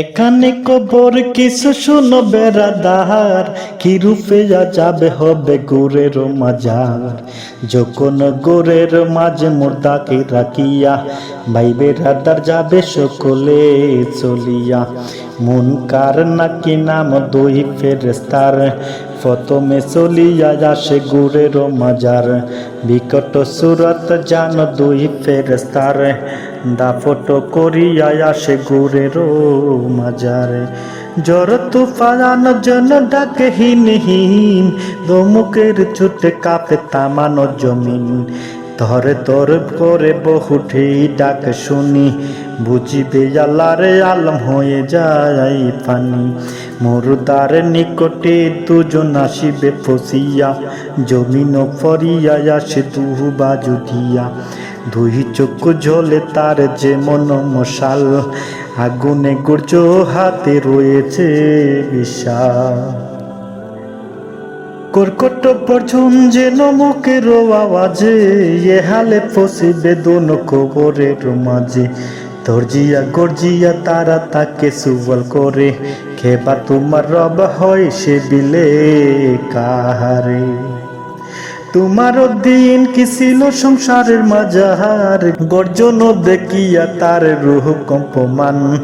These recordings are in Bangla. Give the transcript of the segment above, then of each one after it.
এখানে কবর কিছু শুনো বেড়াদার, কি রূপে যা যাবে হবে গোরের মাজার? যখন গোরের মাঝে মুর্দাকে রাখিয়া, ভাই বেড়াদার যাবে সকলে চলিয়া। মন কার নাকি নাম দুই ফেরেস্তার প্রথমে চলিয়া আসে গুরের মাজার। বিকট সুরত জান দুই ফেরেস্তার দাফট করিয়া আসে গুরের মাজারে। জ্বর তুফান জন ডাকে হীন হীন দমুকের ছুটে কাপে তামানো জমিন। ধরে তোর করে বহুটি ডাক শুনি। বুঝিবে আল্লাহরে আলম হয়ে যায় পানি মরুদার নিকটে দুজন আসিবে ফসিয়া। জমিন ফরিয়া আসে দুহু বাজু দিয়া দুই চক্ষু ঝোলে তার যে মন মশাল। আগুনে গুর্জ হাতে রয়েছে বিশাল। কর্কট পর্যন যে নমকের আওয়াজে, এ হালে ফসিবে দোন কবরের মাঝে। দর্জিয়া গর্জিয়া তারা তাকে সুবল করে। খেবা তোমার রব হয় সে বিলে কাহারে? তোমার দিন কি ছিল সংসারের মাজার গর্জন দেখিয়া তার রুহ কম্পমান।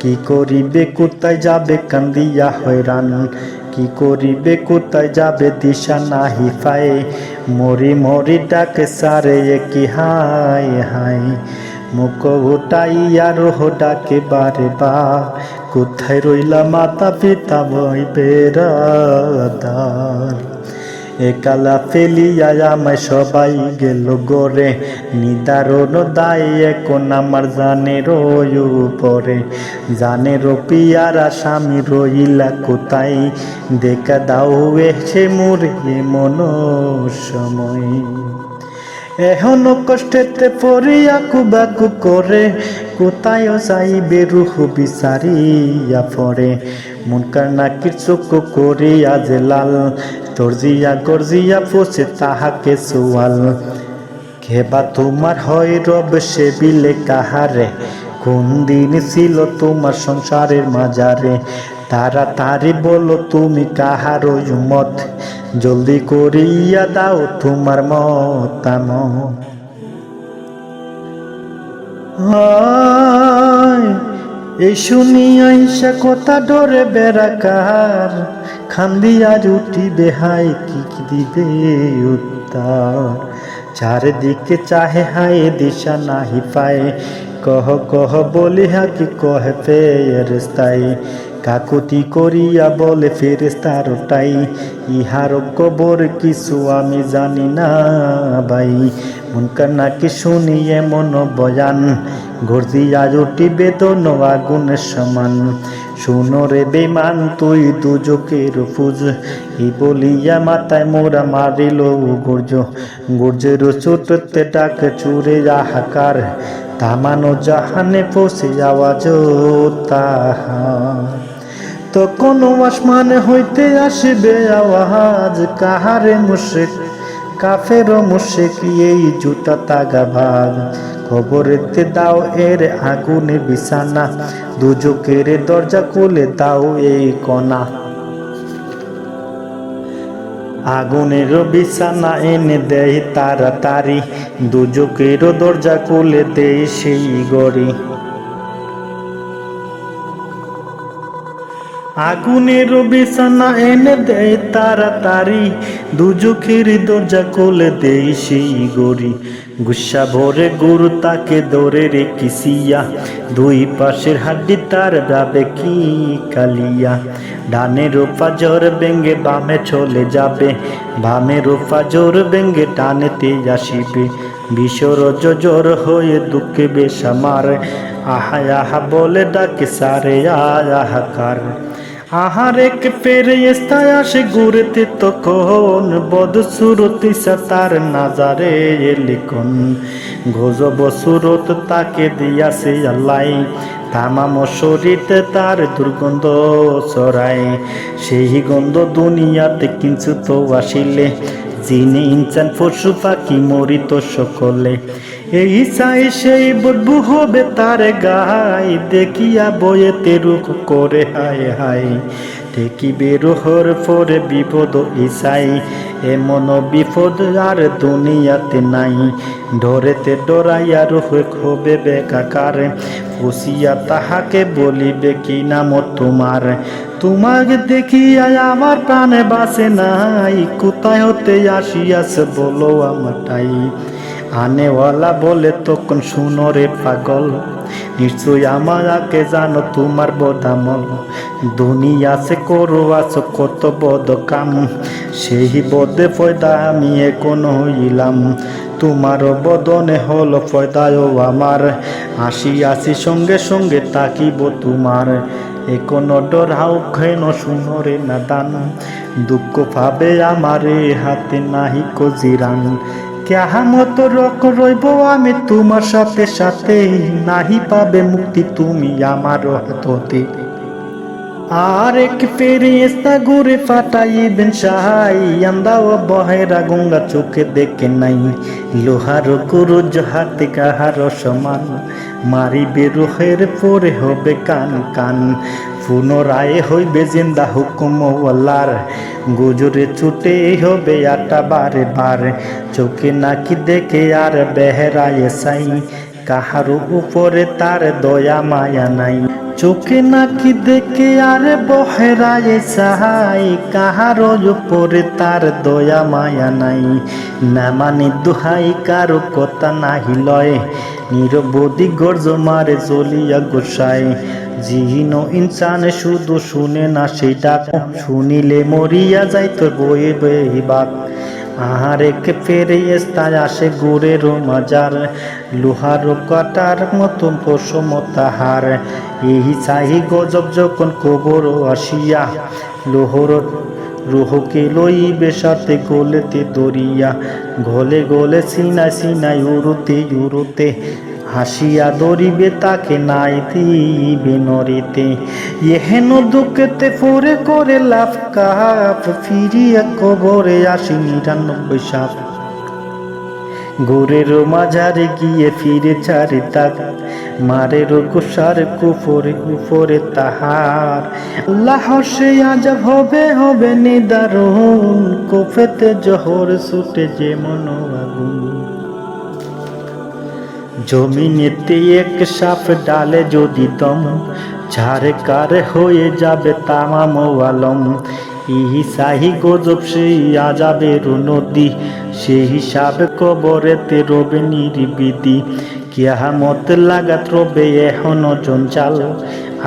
কি করিবে, কোথায় যাবে, কান্দিয়া হয়রান। কি করিবে, কোথায় যাবে, দিশা নাহি পায়ে। মরি মরি ডাকে সারে কি হাই হাই মুখ উঠাইয়া রোহ ডাকে, বারে বা, কোথায় রইলা মাতা পিতা বই বেড়াদার একালা ফেলিয়া আমায় সবাই গেল গরে নিদারণ দায় এখন আমার জানের পরে জানের পিয়ারা স্বামী রইলা কোথায়, দেখা দাও এসে মোরে মন সময় এখনও কষ্টেতে পড়িয়া কুবাকু করে, কোথায় যাইবে রুহ বিচারিয়া পড়ে মন কান্নাকির চোখ করিয়া যে লাল, তর্জিয়া গর্জিয়া পোষে তাহাকে সোয়াল খেবা তোমার হয় রব সে বিলে কাহারে? কোন দিন ছিল তোমার সংসারের মাজারে? তাড়াতাড়ি বলো তুমি কাহার মত? জলদি করিয়া দাও তোমার মতামত। হায়, এই শুনি আইসা কথা ডরে বেড়াকার। খান্দিয়া রুটি বেহাই কি দিবে উত্তর। চারিদিকে চাহে হায় দিশা নাহি পায়। কহ কহ বলি হা কি কহে ফেরস্তাই কাকুতি করিয়া বলে ফেরেস্তার টাই ইহার কবর কিছু আমি জানি না ভাই। মন নাকি শুনিয়ে মন বয়ান? ঘুরদিয়া জুটি বেদন আগুনের সমান। শুনো রে বেমান তুই দুজকের ফুজ। এই বলিয়া মাথায় মোরা মারিল গুর্জ। গুর্জের চোটতে ডাক চুরে হাকার তামানো জাহানে পৌঁছে আওয়াজ তাহা তখন আসমান হইতে আসিবে আওয়াজ, কাহারে মুশেক কাফের মুশেক এই জুতা তাগা ভাগ। খবরেতে দাও এর আগুনে বিছানা দুজকের দরজা খুলে দাও এই কণা। আগুনের বিছানা এনে দেয় তাড়াতাড়ি দুজকের দরজা খুলে দেয় সেই গড়ি। আগুনের বিছানা এনে দেয় তাড়াতাড়ি। দুজখের দরজা কোলে দেয় সেই গড়ি। গুসা ভরে গরু তাকে দৌড়ে রে কিসিয়া দুই পাশের হাড্ডি তার যাবে কি কালিয়া। ডানের ফাজর বেঙ্গে বামে চলে যাবে। বামের ফাজর বেঙ্গে ডানেতে আসিবে। বিশ্বর জোর হয়ে দুঃখে বেসামার আহা আহা বলে ডাকে সারে আহাকার আহার এক ফেরেস্তায় আসে ঘুরতে তখন বদ সুরতি তার নাজারে লিখন। গজব সুরত তাকে দিয়াছে আল্লাই তামাম শরীরতে তার দুর্গন্ধ ছড়ায়। সেই গন্ধ দুনিয়াতে কিন্তু তো আসিলে। যিনি ইনসান, পশু পাখি, মরিত সকলে। এই চাই সেই বদবু হবে তার গাই দেখিয়া বয়েতে রুখ করে, হায় হায়। দেখি রোহর পরে বিপদ ইসাই এমন বিপদ আর দুনিয়াতে নাই। ডরেতে ডরাইয়া রুহ হবে বেকাকার। পুষিয়া তাহাকে বলিবে, কি নাম তোমার? তোমাকে দেখিয়া আমার প্রাণে বাসে নাই। কোথায় হতে আসিয়াস বলো আমারটাই। আনেওয়ালা বলে, তখন শুনো রে পাগল, নিশ্চয় আমাকে জানো তোমার বদামল দুনিয়া সে করো আছো কত বদ কাম সেই বদে ফয়দা, আমি এখন হইলাম। তোমার বদনে হল ফয়দায় আমার। আসি আসি, সঙ্গে সঙ্গে তাকিব তোমার। এখন ডরাও খেন শুনরে না দান দুঃখ ভাবে আমারে হাতে নাহি কজিরান। কেহামত রক রইব, আমি তোমার সাথে সাথে নাহি পাবে মুক্তি তুমি আমার হাততে। আর এক ফেরিস্তা ঘুরে ফাটাইবেন সাহাই। আন্দাও বহেরা গঙ্গা চোখে দেখে নাই। লোহার গুরু হাতে কাহার সমান। মারিবে রোহের পরে হবে কান কান। পুনরায় হইবে জিন্দা হুকুম ওয়াল্লার গুজরে ছুটে হবে আটা বারে বার। চোখে নাকি দেখে আর বেহরায় সাই কাহার উপরে তার দয়া মায়া নাই। চোখে নাকি দেখে আর বহেরায় সাহাই কাহার উপরে তার দয়া মায়া নাই। না মানে দুহাই, কারও কথা নাহি লয়। নিরবধি গর্জ মারে চলিয়া গোসায়। জিহীন ইনসান শুধু শুনে না সেটা শুনিলে মরিয়া যাইতো বয়ে বয়ে বাক আহার এক ফেরে এস্তায় আসে গুড়ের মাজার। লোহার কাটার মতন পশম তাহার। এই চাহি গজব যখন কবর আসিয়া, লোহর রুহকে লই বেশাতে গোলেতে দরিয়া। গলে গলে সিনাই সিনাই উড়ুতে উড়ুতে হাসিয়া দরিবে তাকে নাই দিবে নরিতে এহেন দুঃখেতে পরে করে লাভ কাপ, ফিরিয়া কবরে আসি নিরানব্বই সাপ। গোরের মাঝারে গিয়ে ফিরে চারি তাক, মারের গোসার কুফরে কুফরে তাহার। আল্লাহ সে আজব হবে হবে নিদারুন কোফেতে জহর ছুটে যে মন আগুন জমিনেতে এক সাপ ডালে যদি দম ঝাড় কার হয়ে যাবে তামাম আলম। ইহি সাহি গজব, সেই আজাবের নদী, সেই হিসাব কবরেতে রবে নির্বিধি। কিয়ামত লাগাত রবে এখনও জঞ্জাল,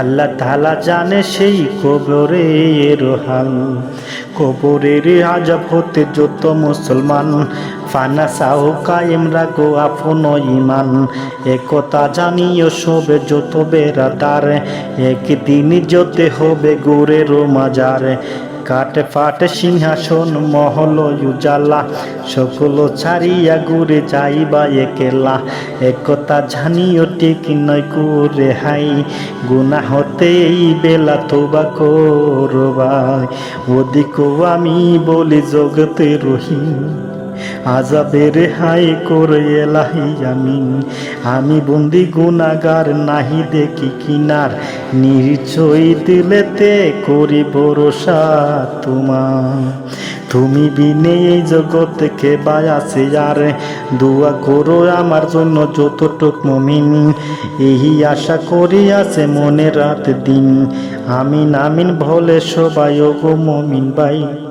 আল্লাহ তালা জানে সেই কবরের হাল। কবরের আজব হতে যত মুসলমান। ফানা সাহু কায়েম রাখো আপন ইমান একতা জানিও সবে যত বেড়াতার একদিন যতে হবে গোরের মাজার। কাটে ফাটে সিংহাসন মহল উজালা। সকল ছাড়িয়া ঘুরে যাইবা একেলা। একতা জানিও ঠিক নয় করে হাই। গুনা হতে এই বেলা তোবা করবাই। ওদিকও আমি বলি, জগতে রহিম। আজাবের হাই করে এলাহি আমি আমি বন্দি গুনাগার নাহি দেখি কিনার। নিশ্চয়ই দিলেতে করি ভরসা তোমার। তুমি বিনে এই জগৎ থেকে বায়াছে আর দোয়া করো আমার জন্য যতটুক মমিন। এই আশা করি আছে মনে রাত দিন। আমিন আমিন ভলে সবাই গো মমিন ভাই।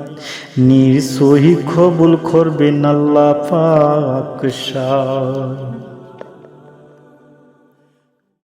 নির্সহি কবুল করবেন আল্লাহ পাক